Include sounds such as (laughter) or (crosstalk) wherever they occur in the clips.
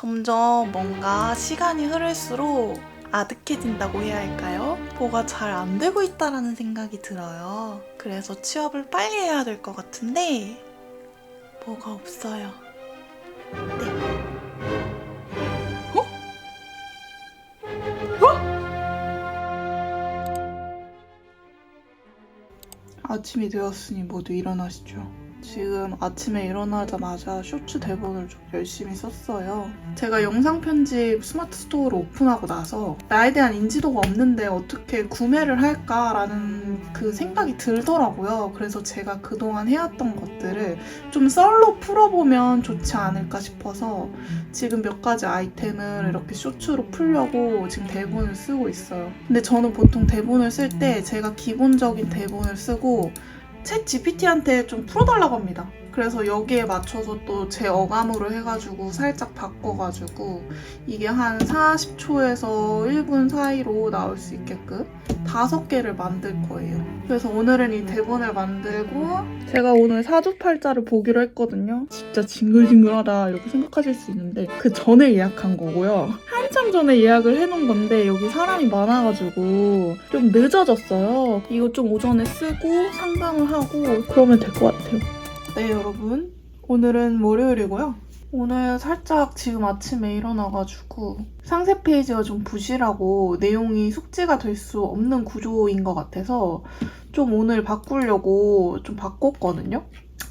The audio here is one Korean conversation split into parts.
점점 뭔가 시간이 흐를수록 아득해진다고 해야 할까요? 뭐가 잘 안 되고 있다라는 생각이 들어요. 그래서 취업을 빨리 해야 될 것 같은데 뭐가 없어요. 네. 어? 아침이 되었으니 모두 일어나시죠. 지금 아침에 일어나자마자 쇼츠 대본을 좀 열심히 썼어요. 제가 영상 편집 스마트 스토어를 오픈하고 나서 나에 대한 인지도가 없는데 어떻게 구매를 할까라는 그 생각이 들더라고요. 그래서 제가 그동안 해왔던 것들을 좀 썰로 풀어보면 좋지 않을까 싶어서 지금 몇 가지 아이템을 이렇게 쇼츠로 풀려고 지금 대본을 쓰고 있어요. 근데 저는 보통 대본을 쓸 때 제가 기본적인 대본을 쓰고 챗 GPT한테 좀 풀어달라고 합니다. 그래서 여기에 맞춰서 또 제 어감으로 해가지고 살짝 바꿔가지고 이게 한 40초에서 1분 사이로 나올 수 있게끔 다섯 개를 만들 거예요. 그래서 오늘은 이 대본을 만들고 제가 오늘 사주팔자를 보기로 했거든요. 진짜 징글징글하다 이렇게 생각하실 수 있는데 그 전에 예약한 거고요. 한참 전에 예약을 해놓은 건데 여기 사람이 많아가지고 좀 늦어졌어요. 이거 좀 오전에 쓰고 상담을 하고 그러면 될 것 같아요. 네, 여러분. 오늘은 월요일이고요. 오늘 살짝 지금 아침에 일어나가지고 상세 페이지가 좀 부실하고 내용이 숙지가 될 수 없는 구조인 것 같아서 좀 오늘 바꾸려고 좀 바꿨거든요.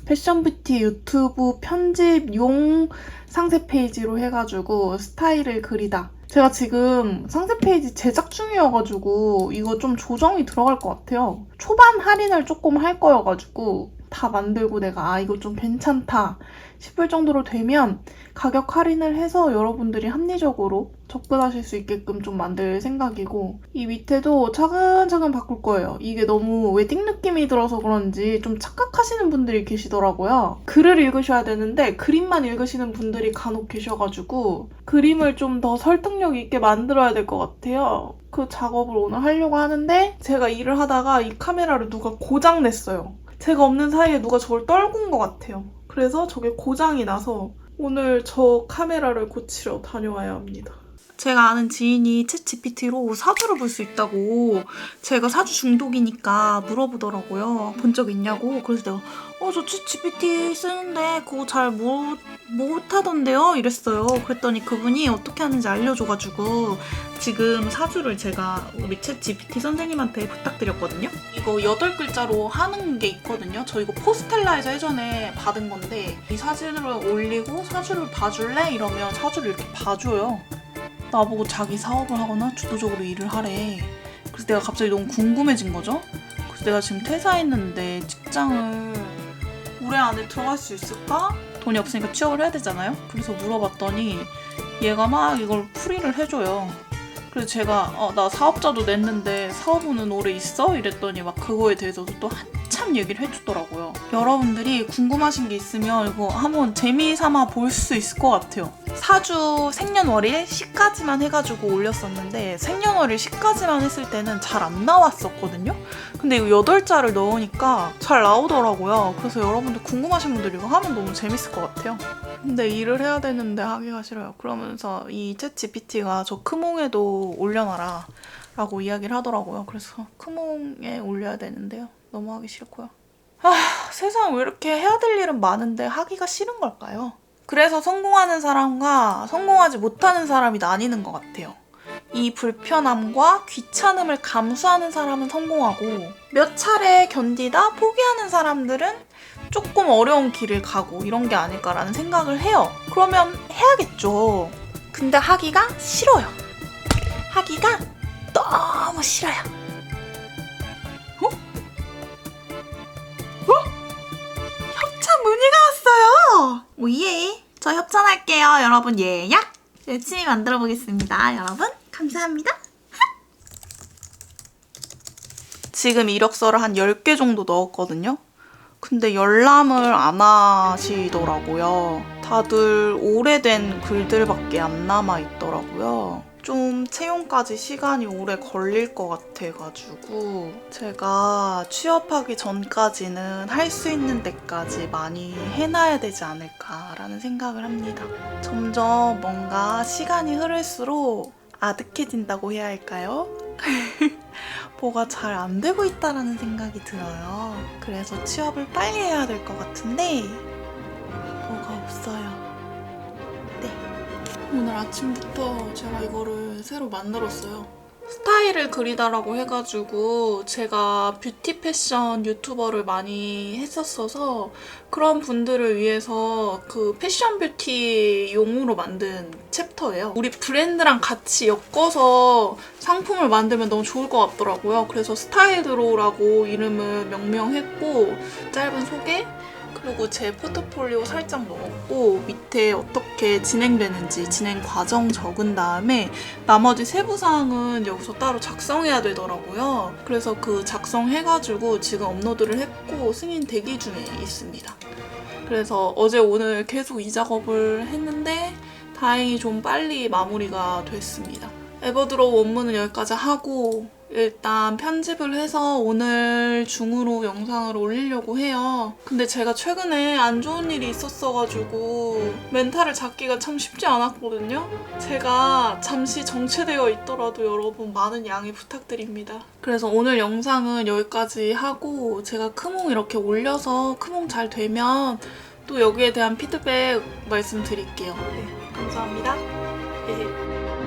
패션 뷰티 유튜브 편집용 상세 페이지로 해가지고 스타일을 그리다. 제가 지금 상세 페이지 제작 중이어가지고 이거 좀 조정이 들어갈 것 같아요. 초반 할인을 조금 할 거여가지고 다 만들고 내가 아 이거 좀 괜찮다 싶을 정도로 되면 가격 할인을 해서 여러분들이 합리적으로 접근하실 수 있게끔 좀 만들 생각이고 이 밑에도 차근차근 바꿀 거예요. 이게 너무 웨딩 느낌이 들어서 그런지 좀 착각하시는 분들이 계시더라고요. 글을 읽으셔야 되는데 그림만 읽으시는 분들이 간혹 계셔가지고 그림을 좀 더 설득력 있게 만들어야 될 것 같아요. 그 작업을 오늘 하려고 하는데 제가 일을 하다가 이 카메라를 누가 고장 냈어요. 제가 없는 사이에 누가 저를 떨군 것 같아요. 그래서 저게 고장이 나서 오늘 저 카메라를 고치러 다녀와야 합니다. 제가 아는 지인이 챗 GPT로 사주를 볼 수 있다고 제가 사주 중독이니까 물어보더라고요. 본 적 있냐고. 그래서 내가 어, 저 챗 GPT 쓰는데 그거 잘 못, 못하던데요? 이랬어요. 그랬더니 그분이 어떻게 하는지 알려줘가지고 지금 사주를 제가 우리 챗 GPT 선생님한테 부탁드렸거든요. 이거 8글자로 하는 게 있거든요. 저 이거 포스텔라에서 예전에 받은 건데 이 사진을 올리고 사주를 봐줄래? 이러면 사주를 이렇게 봐줘요. 나보고 자기 사업을 하거나 주도적으로 일을 하래. 그래서 내가 갑자기 너무 궁금해진 거죠. 그래서 내가 지금 퇴사했는데 직장을 올해 안에 들어갈 수 있을까? 돈이 없으니까 취업을 해야 되잖아요. 그래서 물어봤더니 얘가 막 이걸 풀이를 해줘요. 그래서 제가 어, 나 사업자도 냈는데 사업은 올해 있어? 이랬더니 막 그거에 대해서도 또 한 참 얘기를 해주더라고요. 여러분들이 궁금하신 게 있으면 이거 한번 재미삼아 볼 수 있을 것 같아요. 사주 생년월일 시까지만 해가지고 올렸었는데 생년월일 시까지만 했을 때는 잘 안 나왔었거든요. 근데 이거 8자를 넣으니까 잘 나오더라고요. 그래서 여러분들 궁금하신 분들 이거 하면 너무 재밌을 것 같아요. 근데 일을 해야 되는데 하기가 싫어요. 그러면서 이챗 GPT가 저 크몽에도 올려놔라 라고 이야기를 하더라고요. 그래서 크몽에 올려야 되는데요. 너무 하기 싫고요. 아, 세상 왜 이렇게 해야 될 일은 많은데 하기가 싫은 걸까요? 그래서 성공하는 사람과 성공하지 못하는 사람이 나뉘는 것 같아요. 이 불편함과 귀찮음을 감수하는 사람은 성공하고 몇 차례 견디다 포기하는 사람들은 조금 어려운 길을 가고 이런 게 아닐까라는 생각을 해요. 그러면 해야겠죠. 근데 하기가 싫어요. 하기가 너무 싫어요. 오예. 저 협찬할게요. 여러분 예약. 열심히 만들어 보겠습니다. 여러분 감사합니다. (laughs) 지금 이력서를 한 10개 정도 넣었거든요. 근데 열람을 안 하시더라고요. 다들 오래된 글들밖에 안 남아 있더라고요. 좀 채용까지 시간이 오래 걸릴 것 같아가지고 제가 취업하기 전까지는 할 수 있는 데까지 많이 해놔야 되지 않을까라는 생각을 합니다. 점점 뭔가 시간이 흐를수록 아득해진다고 해야 할까요? (laughs) 뭐가 잘 안 되고 있다라는 생각이 들어요. 그래서 취업을 빨리 해야 될 것 같은데 뭐가 없어요. 오늘 아침부터 제가 이거를 새로 만들었어요. 스타일을 그리다라고 해가지고 제가 뷰티 패션 유튜버를 많이 했었어서 그런 분들을 위해서 그 패션 뷰티 용으로 만든 챕터예요. 우리 브랜드랑 같이 엮어서 상품을 만들면 너무 좋을 것 같더라고요. 그래서 스타일드로라고 이름을 명명했고 짧은 소개 그리고 제 포트폴리오 살짝 넣었고 밑에 어떻게 진행되는지 진행 과정 적은 다음에 나머지 세부 사항은 여기서 따로 작성해야 되더라고요. 그래서 그 작성해가지고 지금 업로드를 했고 승인 대기 중에 있습니다. 그래서 어제 오늘 계속 이 작업을 했는데 다행히 좀 빨리 마무리가 됐습니다. 에버드로 원문은 여기까지 하고 일단 편집을 해서 오늘 중으로 영상을 올리려고 해요. 근데 제가 최근에 안 좋은 일이 있었어가지고 멘탈을 잡기가 참 쉽지 않았거든요. 제가 잠시 정체되어 있더라도 여러분 많은 양해 부탁드립니다. 그래서 오늘 영상은 여기까지 하고 제가 크몽 이렇게 올려서 크몽 잘 되면 또 여기에 대한 피드백 말씀드릴게요. 네, 감사합니다. 예.